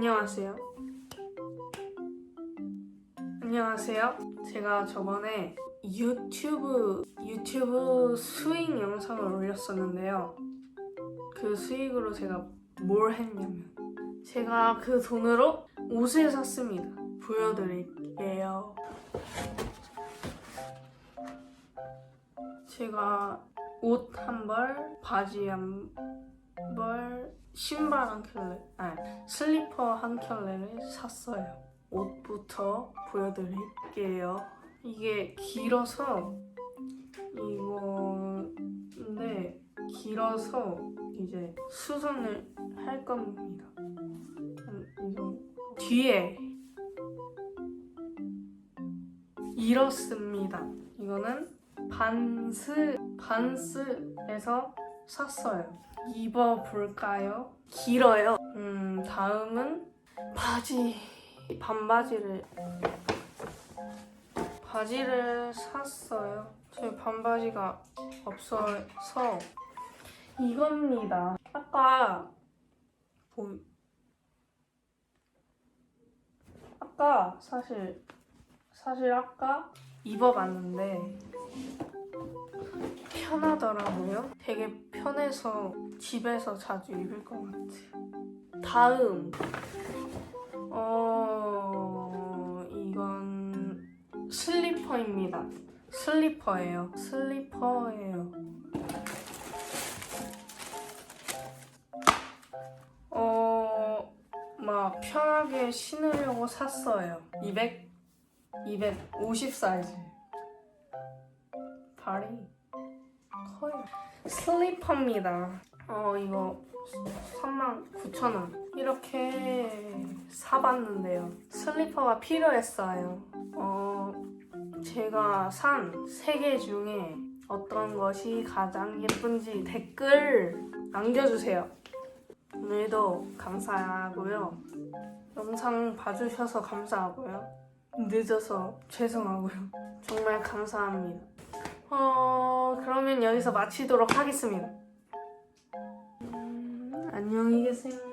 안녕하세요. 안녕하세요. 제가 저번에 유튜브 유튜브 수익 영상을 올렸었는데요. 그 수익으로 제가 뭘 했냐면 제가 그 돈으로 옷을 샀습니다. 보여드릴게요. 제가 옷 한 벌, 바지 한 벌, 신발 한 켤레, 아니 슬리퍼 한 켤레를 샀어요. 옷부터 보여드릴게요. 이게 길어서 이거인데 길어서 이제 수선을 할 겁니다. 뒤에 이렇습니다. 이거는 반스 반스에서 샀어요. 입어 볼까요? 길어요. 음 다음은 바지 반바지를 바지를 샀어요. 제 반바지가 없어서 이겁니다. 아까 보 아까 사실 사실 아까 입어봤는데 편하더라고요. 되게 편해서 집에서 자주 입을 것 같아요. 다음 어 이건 슬리퍼입니다. 슬리퍼예요. 슬리퍼예요. 어, 막 편하게 신으려고 샀어요. 200, 250 사이즈. 발이 커요. 슬리퍼입니다. 어, 이거 39,000원. 이렇게 사봤는데요. 슬리퍼가 필요했어요. 어, 제가 산세개 중에 어떤 것이 가장 예쁜지 댓글 남겨주세요. 오늘도 감사하고요. 영상 봐주셔서 감사하고요. 늦어서 죄송하고요. 정말 감사합니다. 어, 그러면 여기서 마치도록 하겠습니다. 음, 안녕히 계세요.